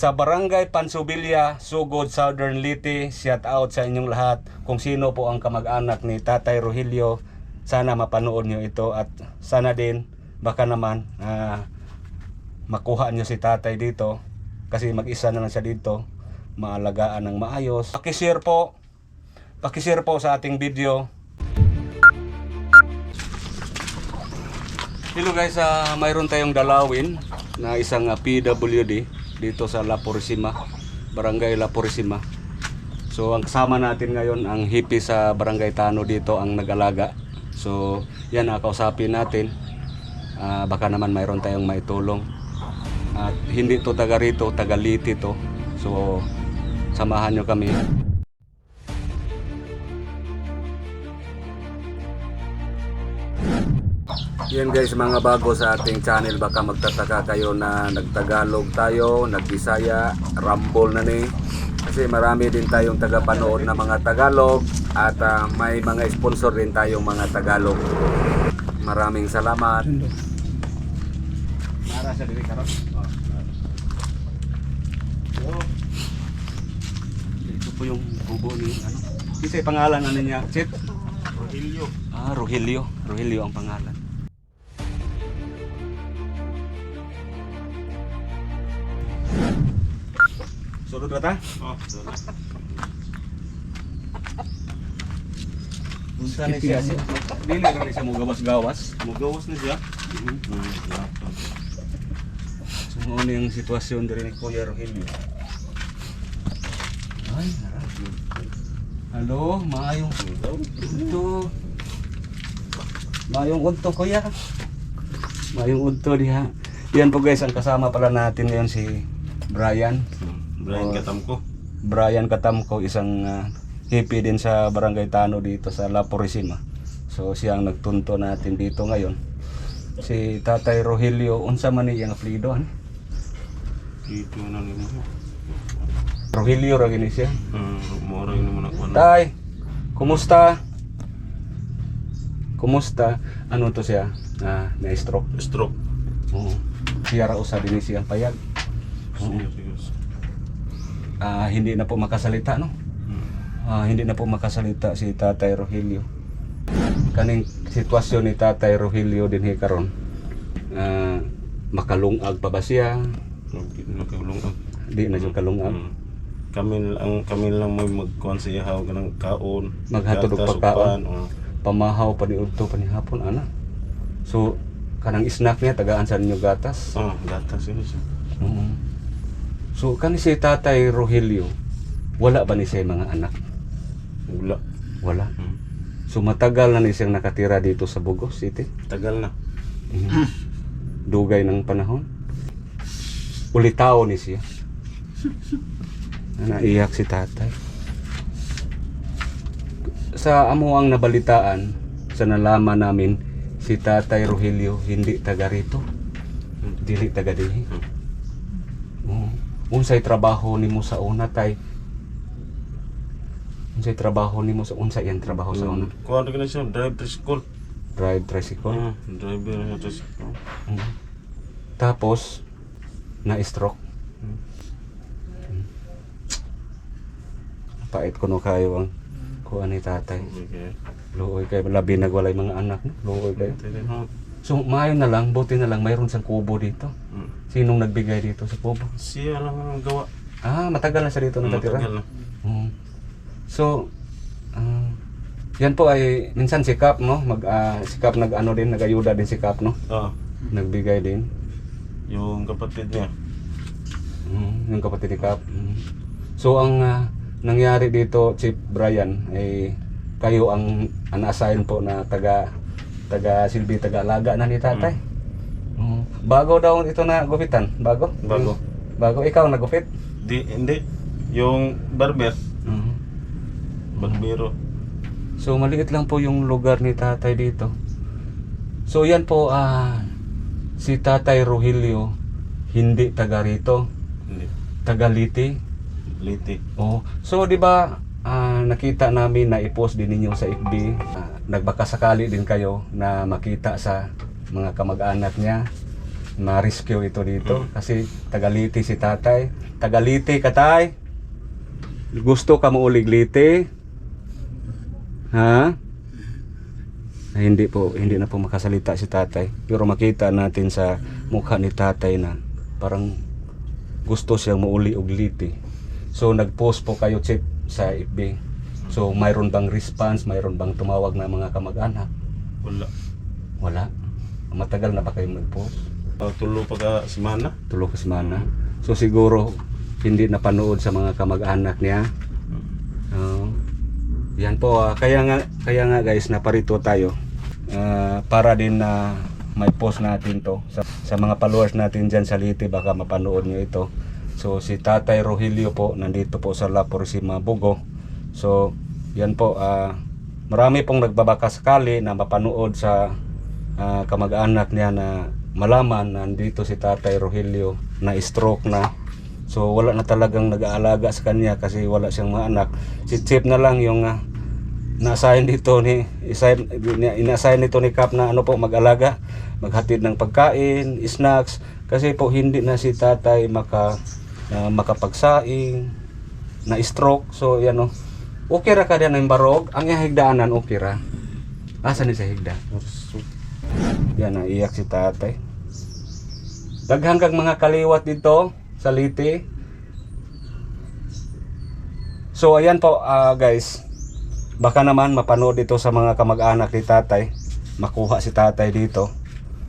Sa Barangay Pansubilia, Sugod, Southern Liti, shout out sa inyong lahat. Kung sino po ang kamag-anak ni Tatay Rogelio, sana mapanood nyo ito at sana din baka naman ah, makuha nyo si Tatay dito kasi mag-isa na lang siya dito maalagaan ng maayos. Pakishare po. Pakishare po sa ating video. Hello guys, ah, mayroon tayong dalawin na isang ah, PWD dito sa La Purisima, Barangay La Purisima. So ang kasama natin ngayon ang hippie sa Barangay Tano dito ang nag-alaga. So yan nakausapin natin. Ah, baka naman mayroon tayong maitulong. At hindi to taga rito, taga Liti to. So samahan nyo kami. Yan guys, mga bago sa ating channel, baka magtataka kayo na nagtagalog tayo, nagbisaya, rambol na ni. Kasi marami din tayong tagapanood na mga Tagalog at ah, may mga sponsor din tayong mga Tagalog. Maraming salamat. Nara sa diri karon. Ito po yung bubo ni ano. Kasi pangalan ano niya? Chit? Rogelio. Ah, Rogelio. Rogelio ang pangalan. Sunod ba ta? Oh, doon. Unsa ni siya? Dili ra ni siya mo gawas-gawas. Mugawas na siya. Mhm. So mo ni ang sitwasyon diri ni Kuya Rogelio. Ay, narabi. Hello, maayong udto. Maayong udto kuya. Maayong udto diha. Yan po guys, ang kasama pala natin ngayon si Brian. Brian Oh. Katamko. Brian Katamko, isang ah, hippie din sa Barangay Tano dito sa La Purisima. So siya ang nagtunto natin dito ngayon. Si Tatay Rogelio, unsa man ni iyang apelyido? ano? Dito na nimo. Rogelio ra gini siya. Hmm, mura yun naman ako. Tay, kumusta? Kumusta? Ano to siya? Ah, na stroke. Stroke. Oo. Siya ra usa din siyang payag. Oo. Sige, Ah, hindi na po makasalita, no? Hmm. Ah, hindi na po makasalita si Tatay Rogelio. Kaning sitwasyon ni Tatay Rogelio din karon. Ah, makalungag pa ba siya? Nakaulong ako. Di na siya kalungag. Hmm. Kami lang kami lang may magkuan sa ihaw kanang kaon. Maghatod og pagkaon. oh. Pamahaw pa ni udto pa ni hapon ana. So kanang snack niya tagaan sa ninyo gatas. Oh, gatas yun siya. Oo. So kani si Tatay Rogelio, wala ba ni siya mga anak? Wala. Wala. Hmm. So matagal na ni siyang nakatira dito sa Bugos City. Tagal na. Mhm. Dugay ng panahon. Ulitaw ni siya. Naiyak si tatay. Sa amo ang nabalitaan, sa nalaman namin, si tatay Rogelio hindi taga rito. Dili taga dihi. Hmm. Unsay trabaho nimo sa una tay? Unsay trabaho nimo sa unsa iyang trabaho sa una? Kuan na siya, drive tricycle. Drive tricycle. Oh, driver na tricycle. Mm. Tapos, na-stroke. Hmm. Pait ko no kayo ang kuha ni tatay. Okay. Luoy kayo, labi nagwalay mga anak. Luoy kayo. So, maayo na lang, buti na lang, mayroon siyang kubo dito. Hmm. Sinong nagbigay dito sa kubo? Siya lang ang gawa. Ah, matagal na siya dito nakatira. Matagal na. Mm. So, ah, yan po ay minsan si Kap, no? Mag, ah, si Kap nag-ano din, nag-ayuda din si Kap, no? Ah, Nagbigay din. yung kapatid niya. Mm, yung kapatid ni Kap. Mm. So ang ah, nangyari dito, Chief Brian, ay kayo ang an-assign po na taga taga silbi taga alaga na ni tatay. Mm. Bago daw ito na gupitan, bago? Bago. Bago ikaw nagupit? Di, hindi. Yung barber. Mm. Barbero. So maliit lang po yung lugar ni tatay dito. So yan po ah si Tatay Rogelio hindi taga rito, Hindi. taga Liti. Liti. Oh, so 'di ba ah, nakita namin na i-post din ninyo sa FB. Ah, nagbaka sakali din kayo na makita sa mga kamag-anak niya ma-rescue ito dito kasi tagaliti si tatay. Tagaliti ka tay. Gusto ka mo ulig liti? Ha? Ay, hindi po, hindi na po makasalita si tatay. Pero makita natin sa mukha ni tatay na parang gusto siyang mauli og liti. So nag-post po kayo chip sa FB. So mayroon bang response, mayroon bang tumawag na mga kamag-anak? Wala. Wala. Matagal na ba kayo nag-post? Uh, tulo pa ka semana. Tulo ka semana. So siguro hindi napanood sa mga kamag-anak niya. Oo. yan po, ah, kaya nga kaya nga guys naparito tayo ah, para din na may post natin to sa, sa mga followers natin diyan sa Liti baka mapanood niyo ito. So si Tatay Rogelio po nandito po sa La Purisima Bugo. So yan po ah, marami pong nagbabaka sakali na mapanood sa ah, kamag-anak niya na malaman na nandito si Tatay Rogelio na stroke na So wala na talagang nag-aalaga sa kanya kasi wala siyang mga anak. Si Chip na lang yung uh, na-assign dito ni assign, ina-assign nito ni Cap na ano po mag-alaga, maghatid ng pagkain, snacks kasi po hindi na si tatay maka ah, makapagsaing na stroke. So yan o. Okay ra ka diyan ng barog. Ang higdaanan okay ra. Asa ni sa higda? Yan na iyak si tatay. Daghang kang mga kaliwat dito sa Liti. So ayan po ah, guys. Baka naman mapanood ito sa mga kamag-anak ni tatay. Makuha si tatay dito.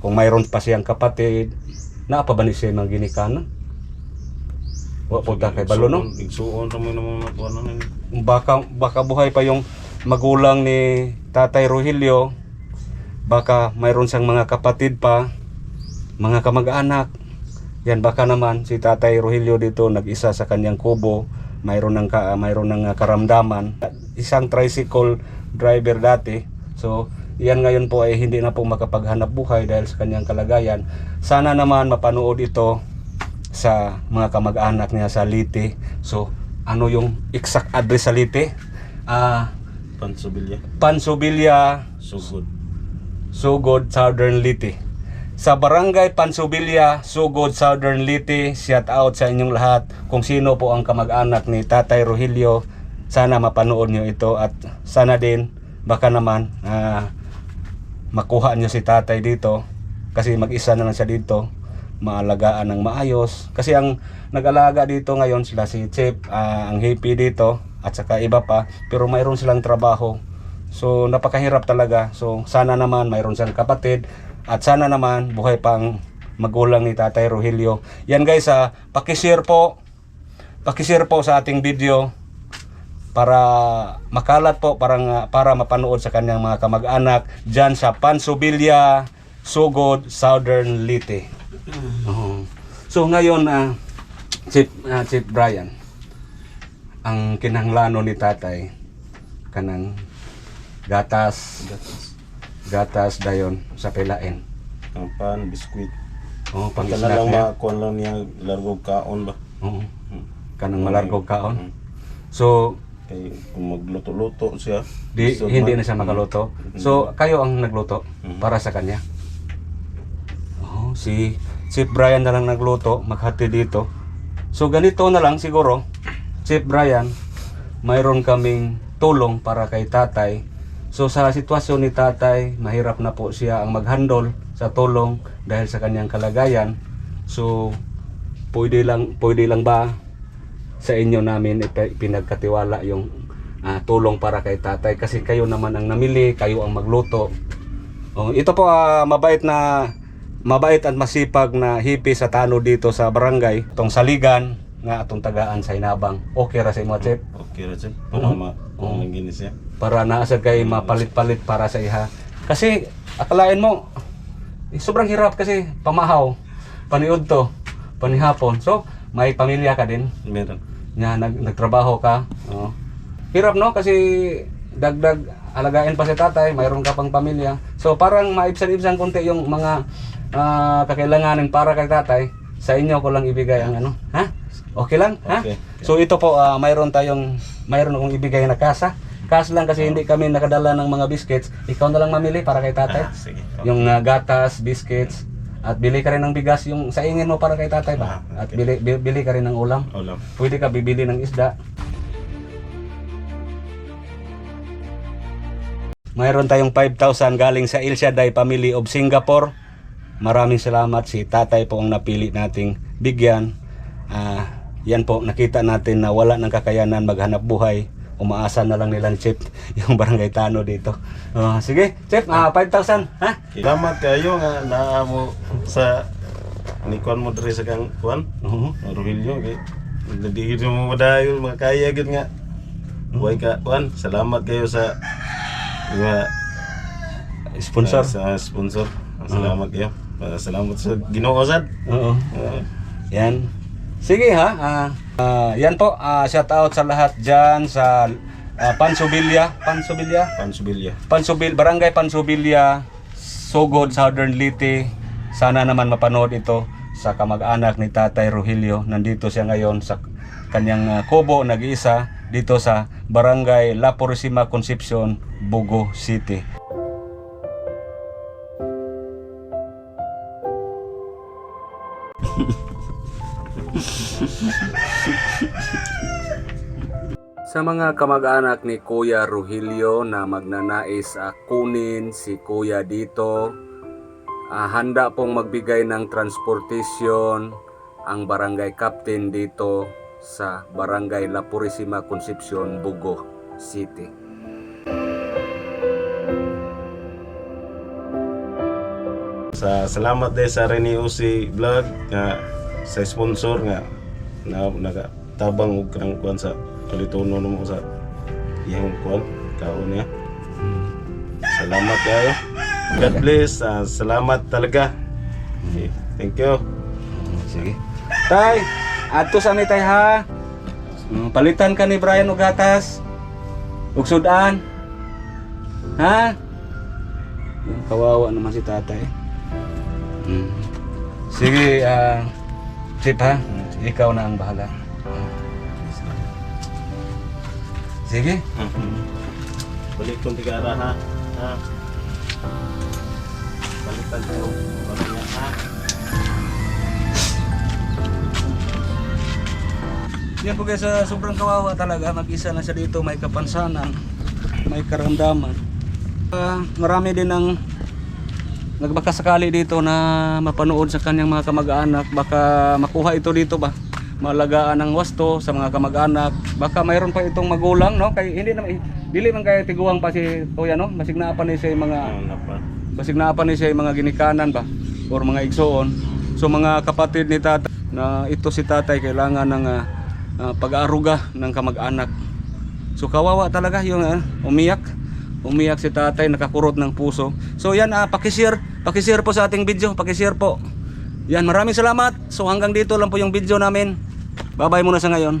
Kung mayroon pa siyang kapatid, naapa ba ni siya mga ginikanan? Wa po ta kay balo no? Igsuon naman ako ano nini. baka baka buhay pa yung magulang ni Tatay Rogelio. Baka mayroon siyang mga kapatid pa mga kamag-anak. Yan baka naman si Tatay Rogelio dito nag-isa sa kanyang kubo. Mayroon ng ka, mayroon ng ah, karamdaman. Isang tricycle driver dati. So yan ngayon po ay hindi na po makapaghanap buhay dahil sa kanyang kalagayan. Sana naman mapanood ito sa mga kamag-anak niya sa Liti. So, ano yung exact address sa Liti? Ah, Pansobilya. Pansubilia, Sugod. Sugod, Southern Liti. Sa barangay Pansubilia, Sugod, Southern Liti, shout out sa inyong lahat. Kung sino po ang kamag-anak ni Tatay Rogelio, sana mapanood nyo ito at sana din, baka naman, ah, makuha nyo si Tatay dito kasi mag-isa na lang siya dito maalagaan ng maayos. Kasi ang nag-alaga dito ngayon sila si Chip ah, ang hippie dito at saka iba pa pero mayroon silang trabaho. So napakahirap talaga. So sana naman mayroon silang kapatid at sana naman buhay pa ang magulang ni Tatay Rogelio. Yan guys ah, pakishare po. Pakishare po sa ating video para makalat po para para mapanood sa kanyang mga kamag-anak diyan sa Pansubilia, Sugod, Southern Liti. Oo. So ngayon ah Chief ah, Chief Brian ang kinahanglanon ni tatay kanang gatas gatas dayon sa pilain. Ang pan, biskwit. Oh, pang snack lang niya. makuha lang niya largog kaon ba. Oo. Hmm. Kanang malargog kaon. Hmm. So Kay kung magluto-luto siya. di, gusto hindi na siya makaluto. Mm. So kayo ang nagluto para sa kanya. Oh, si Chief Brian na lang nagluto, maghati dito. So ganito na lang siguro, Chief Brian, mayroon kaming tulong para kay tatay. So sa sitwasyon ni tatay, mahirap na po siya ang maghandol sa tulong dahil sa kanyang kalagayan. So pwede lang pwede lang ba sa inyo namin pinagkatiwala yung ah, tulong para kay tatay kasi kayo naman ang namili, kayo ang magluto. Oh, ito po ah, mabait na mabait at masipag na hippie sa tano dito sa barangay, tong saligan nga atong tagaan sa Inabang. Okay ra sa imo, Chef? Okay ra siya. Para Oo. ma Oo. kung ginis. Para naasad kay mapalit-palit para sa iha. Kasi akalain mo eh, sobrang hirap kasi pamahaw, paniud to, panihapon. So, may pamilya ka din Meron. nga nag, nagtrabaho ka. Oo. Hirap no kasi dagdag alagain pa si tatay, mayroon ka pang pamilya. So parang maibsan-ibsan konti yung mga ah, kakailanganin para kay tatay. Sa inyo ko lang ibigay ang ano, ha? Okay lang, ha? Okay. So ito po, ah, mayroon tayong, mayroon akong ibigay na kasa. Kas lang kasi hindi kami nakadala ng mga biscuits. Ikaw na lang mamili para kay tatay. Ah, sige. Yung ah, gatas, biscuits, at bili ka rin ng bigas, yung sa ingin mo para kay tatay ba? Ah, At bili, bi- bili ka rin ng ulam. Ulam. Pwede ka bibili ng isda. Mayroon tayong 5,000 galing sa Il Shaddai Family of Singapore. Maraming salamat si tatay po ang napili nating bigyan. Ah, yan po, nakita natin na wala ng kakayanan maghanap buhay. Umaasa na lang nila ni Chip yung barangay Tano dito. Ah, sige, Chip, ah, 5,000, ha? Salamat kayo nga naa mo sa ni Kwan mo diri sa kang Kwan. Oo. Rogelio kay Hindi mo madayon mga kaya gid nga. Buhay ka Kwan. Salamat kayo sa mga Sponsor. sa sponsor. Salamat kayo. Ah, Salamat sa Ginoo sad. Oo. Ah, Yan. Sige ha. Ah, ah, yan po. Ah, shout out sa lahat diyan sa ah, Pansubilya, Pansubilya, Pansubilya. Pansubil, Barangay Pansubilya, Sugod, Southern Leyte. Sana naman mapanood ito sa kamag-anak ni Tatay Rogelio. Nandito siya ngayon sa kanyang ah, kubo nag-iisa dito sa Barangay La Purisima Concepcion, Bugo City. Sa mga kamag-anak ni Kuya Rogelio na magnanais ah, kunin si Kuya dito, ah, handa pong magbigay ng transportation ang barangay captain dito sa barangay La Purisima Concepcion, Bugo City. Sa salamat din sa Rene Usi Vlog nga sa sponsor nga na nagatabang og kanang sa kalitono mo sa iyang kuan kaon niya. Salamat kayo. God bless. ah, salamat talaga. Okay, thank you. Sige. Tay, ato sa ni tay ha. Mm, Palitan ka ni Brian og gatas. Sudan. Ha? Yung Kawawa naman si tatay. Mm. Sige, ah, Chip ha. Ikaw na ang bahala. Sige. Balik kong tigara ha. Ha. Balikan ko. Niya ha. Yan po guys, ah, sobrang kawawa talaga. Mag-isa na siya dito, may kapansanan, may karamdaman. Ah, marami din ang nagbakasakali dito na mapanood sa kanyang mga kamag-anak. Baka makuha ito dito ba? Malagaan ng wasto sa mga kamag-anak. Baka mayroon pa itong magulang, no? Kay hindi naman dili man kay tiguang pa si Kuya, no? Masigna pa ni siya yung mga Ano na pa. ni siya yung mga ginikanan ba? Or mga igsoon. So mga kapatid ni tatay na ito si tatay kailangan ng ah, ah, pag-aaruga ng kamag-anak. So kawawa talaga yung ah, umiyak. Umiyak si tatay nakakurot ng puso. So yan ah, pakishare. Pakishare po sa ating video. Pakishare po. Yan maraming salamat. So hanggang dito lang po yung video namin bye bye muna sa ngayon